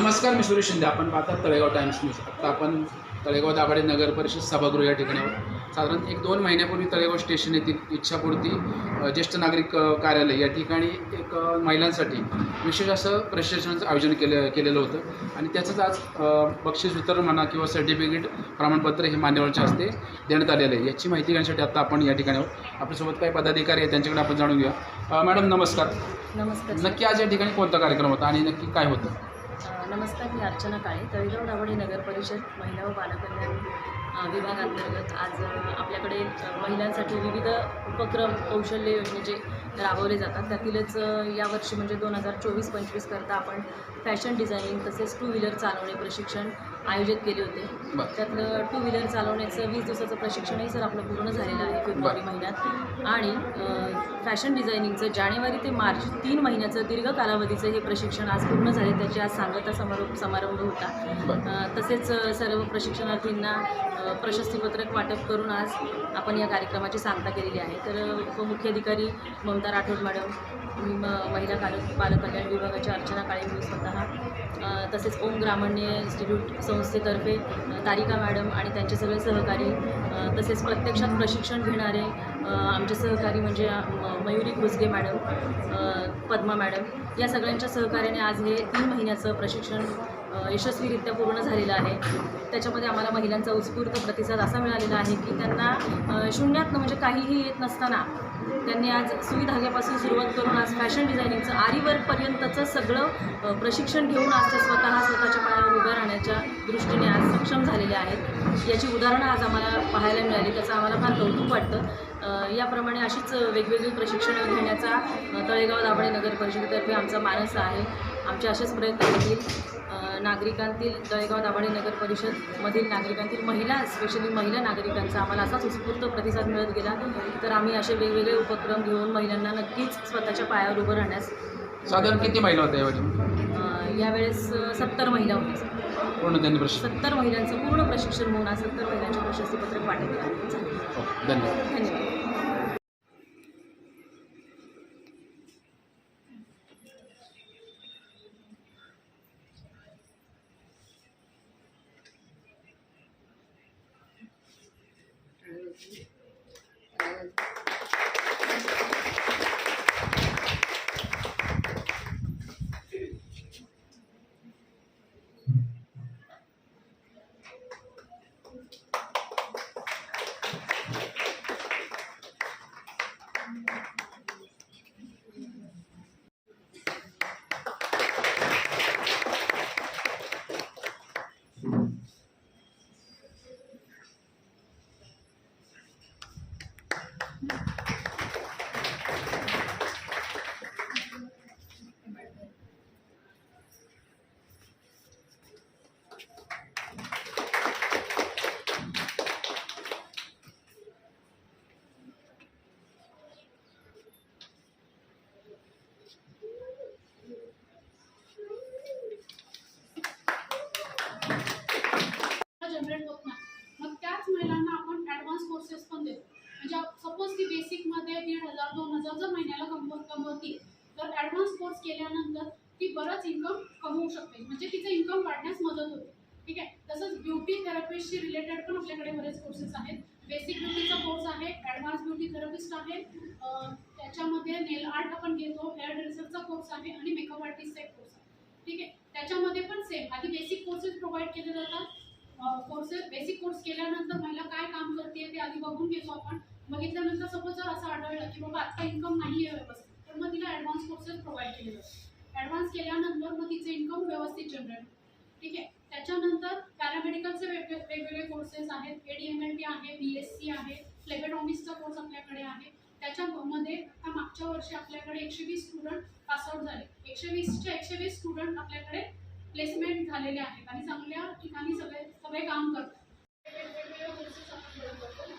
नमस्कार मी सुरेश शिंदे. आपण पाहतात तळेगाव टाइम्स न्यूज आता आपण तळेगाव दाभाडे नगर परिषद सभागृह या ठिकाणी आहोत साधारण एक दोन महिन्यापूर्वी तळेगाव स्टेशन येथील इच्छापूर्ती ज्येष्ठ नागरिक कार्यालय या ठिकाणी एक महिलांसाठी विशेष असं प्रशिक्षणाचं आयोजन केलं केलेलं होतं. आणि त्याचंच आज बक्षीस वितरण म्हणा किंवा सर्टिफिकेट प्रमाणपत्र हे मान्यवरच्या हस्ते देण्यात आलेलं आहे. याची माहिती घेण्यासाठी आता आपण या ठिकाणी आपल्यासोबत काही पदाधिकारी आहेत त्यांच्याकडे आपण जाणून घेऊया. मॅडम नमस्कार. नमस्कार. नक्की आज या ठिकाणी कोणता कार्यक्रम होता आणि नक्की काय होतं? नमस्कार मी अर्चना काळे तळेगाव दाभाडे नगर परिषद महिला व बालकल्याण विभागांतर्गत आज आपल्याकडे महिलांसाठी विविध उपक्रम कौशल्य योजनेचे राबवले जातात. त्यातीलच यावर्षी म्हणजे दोन हजार चोवीस पंचवीस करता आपण फॅशन डिझायनिंग तसेच टू व्हीलर चालवणे प्रशिक्षण आयोजित केले होते. त्यातलं टू व्हीलर चालवण्याचं वीस दिवसाचं प्रशिक्षणही सर आपलं पूर्ण झालेलं आहे फेब्रुवारी महिन्यात. आणि फॅशन डिझायनिंगचं जानेवारी ते मार्च तीन महिन्याचं दीर्घ कालावधीचं हे प्रशिक्षण आज पूर्ण झाले त्याची आज सांगता समारोप समारंभ होता. तसेच सर्व प्रशिक्षणार्थींना प्रशस्तीपत्रक वाटप करून आज आपण या कार्यक्रमाची सांगता केलेली आहे. तर उपमुख्याधिकारी ममता राठोड मॅडम महिला काल बालकल्याण विभागाच्या अर्चना काळे मी स्वतः तसेच ओम ग्रामण्य इन्स्टिट्यूट संस्थेतर्फे तारिका मॅडम आणि त्यांचे सगळे सहकारी तसेच प्रत्यक्षात प्रशिक्षण घेणारे आमचे सहकारी म्हणजे म- मयुरी घुसगे मॅडम पद्मा मॅडम या सगळ्यांच्या सहकार्याने आज हे तीन महिन्याचं प्रशिक्षण यशस्वीरित्या पूर्ण झालेलं आहे. त्याच्यामध्ये आम्हाला महिलांचा उत्स्फूर्त प्रतिसाद असा मिळालेला आहे की त्यांना शून्यात शून्यातनं म्हणजे काहीही येत नसताना त्यांनी आज सुई धाग्यापासून सुरुवात करून आज फॅशन डिझायनिंगचं आरीवर्कपर्यंतचं सगळं प्रशिक्षण घेऊन आज ते स्वतः स्वतःच्या पायावर उभं राहण्याच्या दृष्टीने आज सक्षम झालेले आहेत. याची उदाहरणं आज आम्हाला पाहायला मिळाली त्याचं आम्हाला फार कौतुक वाटतं. याप्रमाणे अशीच वेगवेगळी प्रशिक्षणं घेण्याचा तळेगाव दाभाडे नगर परिषदेतर्फे आमचा मानस आहे. आमचे असेच प्रयत्न होतील नागरिकांतील तळेगाव दाभाडे नगर परिषदमधील नागरिकांतील महिला स्पेशली महिला नागरिकांचा आम्हाला असाच उत्स्फूर्त प्रतिसाद मिळत गेला. तर आम्ही असे वेगवेगळे उपक्रम घेऊन महिलांना नक्कीच स्वतःच्या पायावर उभं राहण्यास साधारण किती महिला होत्या यावेळी? यावेळेस सत्तर महिला होत्या. पूर्ण त्यांनी प्रशिक्षण. सत्तर महिलांचं पूर्ण प्रशिक्षण होऊन आज सत्तर महिलांचे प्रशस्तीपत्रक वाटप झाले ओके, धन्यवाद. धन्यवाद. जनरेट होत नाही मग त्याच महिलांना आपण ॲडव्हान्स कोर्सेस पण देतो म्हणजे सपोज ती बेसिकमध्ये दीड हजार दोन हजार जर महिन्याला कम कमवतील. तर ॲडव्हान्स कोर्स केल्यानंतर ती बरंच इन्कम कमवू शकते. म्हणजे तिचं इन्कम वाढण्यास मदत होते. ठीक आहे? तसंच ब्युटी थेरपिस्टशी रिलेटेड पण आपल्याकडे बरेच कोर्सेस आहेत. बेसिक ब्युटीचा कोर्स आहे ॲडव्हान्स ब्युटी थेरपिस्ट आहे. त्याच्यामध्ये नेल आर्ट आपण घेतो हेअर ड्रेसरचा कोर्स आहे आणि मेकअप आर्टिस्टचा एक कोर्स आहे. ठीक आहे? त्याच्यामध्ये पण सेम आधी बेसिक कोर्सेस प्रोव्हाइड केले जातात. कोर्सेस बेसिक कोर्स केल्यानंतर महिला काय काम करते ते आधी बघून घेतो आपण. बघितल्यानंतर सपोज जर असं आढळलं की बाबा आता इन्कम नाही आहे व्यवस्थित तर मग तिला ॲडव्हान्स कोर्सेस प्रोव्हाइड केले जातात. ॲडव्हान्स केल्यानंतर मग तिचे इन्कम व्यवस्थित जनरेट ठीक आहे? त्याच्यानंतर पॅरामेडिकलचे वेगवेगळे कोर्सेस आहेत. A D M L T आहे बी एस सी आहे फ्लेबेटॉमिक्सचा कोर्स आपल्याकडे आहे. त्याच्यामध्ये आता मागच्या वर्षी आपल्याकडे एकशे वीस स्टुडंट पासआउट झाले. एकशे वीसच्या एकशे वीस स्टुडंट आपल्याकडे प्लेसमेंट झालेले आहेत. आणि चांगल्या ठिकाणी सगळे सगळे काम करतात. वेगवेगळे कोर्सेस आपण करतो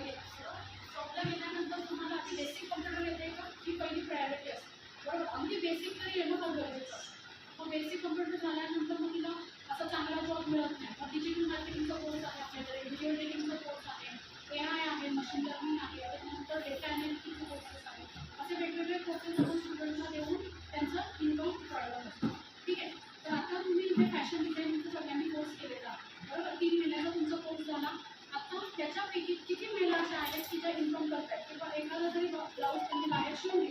ठिकाणी जॉबला गेल्यानंतर तुम्हाला आधी बेसिक कम्प्युटर येते का? ही पहिली प्रायोरिटी असते. बरोबर? अगदी बेसिक तरी येणं फार गरजेचं असतं. मग बेसिक कम्प्युटर झाल्यानंतर मग तिला असा चांगला जॉब मिळत नाही. मग डिजिटल मार्केटिंगचा कोर्स आहे आपल्याकडे व्हिडिओ एडिटिंगचा कोर्स आहे ए आय आहे मशीन लर्निंग तुमचा इन्कम करतायत किंवा एखादा जरी ब्लाऊज त्यांनी बाहेर शिवून